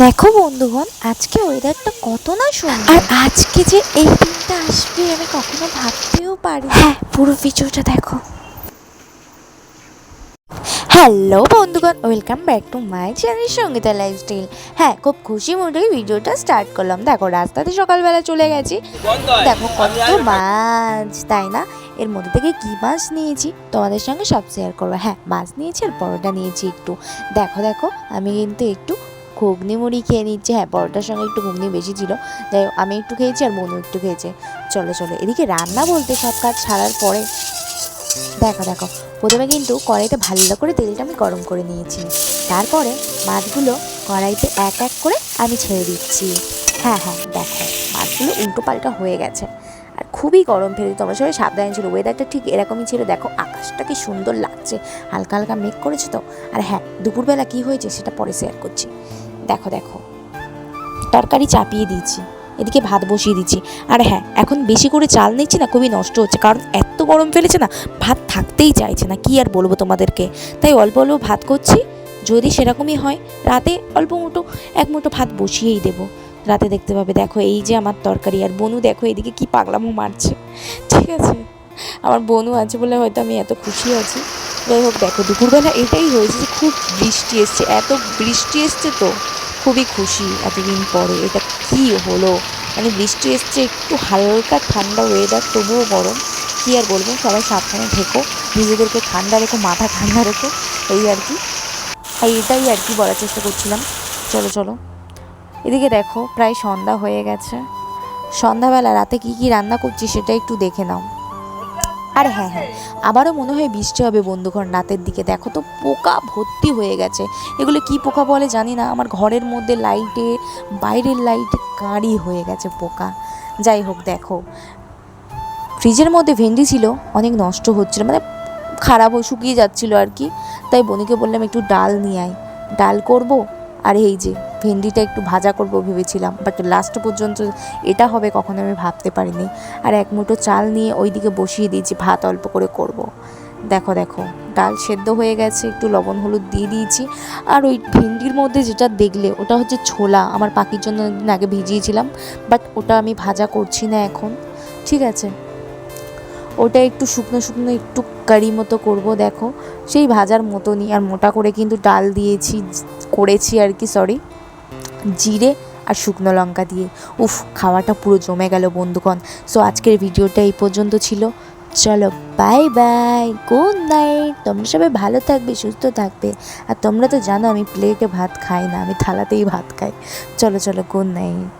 দেখো বন্ধুগণ আজকে ওয়েদারটা কত না সুন্দর। আর আজকে যে এই দিনটা আসবে আমি কখনো ভাবতেও পারি হ্যাঁ পুরো ভিডিওটা দেখো। হ্যালো বন্ধুগণ welcome back to my channel Sangeeta lifestyle হ্যাঁ খুব খুশি মুডেই ভিডিওটা স্টার্ট করলাম। দেখো রাস্তাতে সকালবেলা চলে গেছি। দেখো কত মাছ তাই না? এর মধ্যে থেকে কি মাছ নিয়েছি? তোমাদের সঙ্গে সব শেয়ার করব। হ্যাঁ মাছ নিয়েছি আর পরোটা নিয়েছি একটু। দেখো দেখো আমি কিন্তু একটু ঘুগনি মুড়ি খেয়ে নিচ্ছি। হ্যাঁ পরোটার সঙ্গে একটু ঘুগনি বেশি ছিল। যাই আমি একটু খেয়েছি আর মনু একটু খেয়েছে। চলো চলো, এদিকে রান্না বলতে সব কাজ ছাড়ার পরে দেখো দেখো, প্রথমে কিন্তু কড়াইতে ভালো করে তেলটা আমি গরম করে নিয়েছি। তারপরে মাছগুলো কড়াইতে এক এক করে আমি ছেড়ে দিচ্ছি। হ্যাঁ হ্যাঁ দেখো, মাছগুলো উল্টো পাল্টা হয়ে গেছে। আর খুবই গরম ফেলে তোমরা সবাই সাবধানে ছিল ওয়েদারটা ঠিক এরকমই ছিল। দেখো, আকাশটা কি সুন্দর লাগছে। হালকা হালকা মেঘ করেছে তো। আর হ্যাঁ দুপুরবেলা কি হয়েছে সেটা পরে শেয়ার করছি। দেখো দেখো। তরকারি চাপিয়ে দিয়েছি, এদিকে ভাত বসিয়ে দিচ্ছি আর হ্যাঁ এখন বেশি করে চাল নিচ্ছি না, খুবই নষ্ট হচ্ছে, কারণ এত গরম ফেলেছে না, ভাত থাকতেই চাইছে না, কি আর বলব তোমাদেরকে? তাই অল্প অল্প ভাত করছি, যদি সেরকমই হয়, রাতে অল্প মুঠো, এক মুঠো ভাত বসিয়েই দেবো। রাতে দেখতে পাবে, দেখো, এই যে আমার তরকারি, আর বনু দেখো, এদিকে কি পাগলামো মারছে। ঠিক আছে, আমার বনু আছে বলে হয়তো আমি এত খুশি আছি। যাই হোক, দেখো, দুপুরবেলা এটাই হয়েছে যে খুব বৃষ্টি এসছে। এত বৃষ্টি এসছে তো খুবই খুশি এতদিন পরে। এটা কি হলো? মানে বৃষ্টি এসছে, একটু হালকা ঠান্ডা ওয়েদার তবুও গরম। কী আর বলব, সবাই সাবধানে থেকো। নিজেদেরকে ঠান্ডা রেখো, মাথা ঠান্ডা রেখো, এই আর কি। এই এটাই আর কি বলার চেষ্টা করছিলাম। চলো চলো। এদিকে দেখো, প্রায় সন্ধ্যা হয়ে গেছে। সন্ধ্যাবেলা রাতে কি কি রান্না করছি সেটা একটু দেখে নাও। আর হ্যাঁ হ্যাঁ। আবারও মনে হয় বৃষ্টি হবে বন্ধুঘর রাতের দিকে। দেখো তো পোকা ভর্তি হয়ে গেছে। এগুলো কি পোকা বলে জানি না। আমার ঘরের মধ্যে লাইটে বাইরের লাইটে কাঁড়ি হয়ে গেছে পোকা। যাই হোক, দেখো। ফ্রিজের মধ্যে ভেন্ডি ছিল, অনেক নষ্ট হচ্ছিল। মানে খারাপ হয়ে শুকিয়ে যাচ্ছিল আর কি। তাই বনিকে বললাম একটু ডাল নিয়ে আয়। ডাল করব? আর এই যে ভেন্ডিটা একটু ভাজা করব ভেবেছিলাম বাট লাস্ট পর্যন্ত এটা হবে কখনো আমি ভাবতে পারিনি। আর এক মুঠো চাল নিয়ে ওইদিকে বসিয়ে দিয়েছি, ভাত অল্প করে করব। দেখো দেখো, ডাল সেদ্ধ হয়ে গেছে, একটু লবণ হলুদ দিয়ে দিয়েছি। আর ওই ভেন্ডির মধ্যে যেটা দেখলে, ওটা হচ্ছে ছোলা, আমার পাখির জন্য দিন আগে ভিজিয়েছিলাম বাট ওটা আমি ভাজা করছি না এখন, ঠিক আছে? ওটা একটু শুকনো শুকনো একটু কারি মতো করব, দেখো, সেই ভাজার মতনই, আর মোটা করে কিন্তু ডাল দিয়েছি করেছি আর কি সরি জিরে আর শুকনো লঙ্কা দিয়ে। উফ, খাওয়াটা পুরো জমে গেল বন্ধুগণ। সো আজকের ভিডিওটা এই পর্যন্ত ছিল। চলো বাই বাই গুড নাইট তোমরা সবাই ভালো থাকবে, সুস্থ থাকবে। আর তোমরা তো জানো, আমি প্লেটে ভাত খাই না, আমি থালাতেই ভাত খাই। চলো চলো গুড নাইট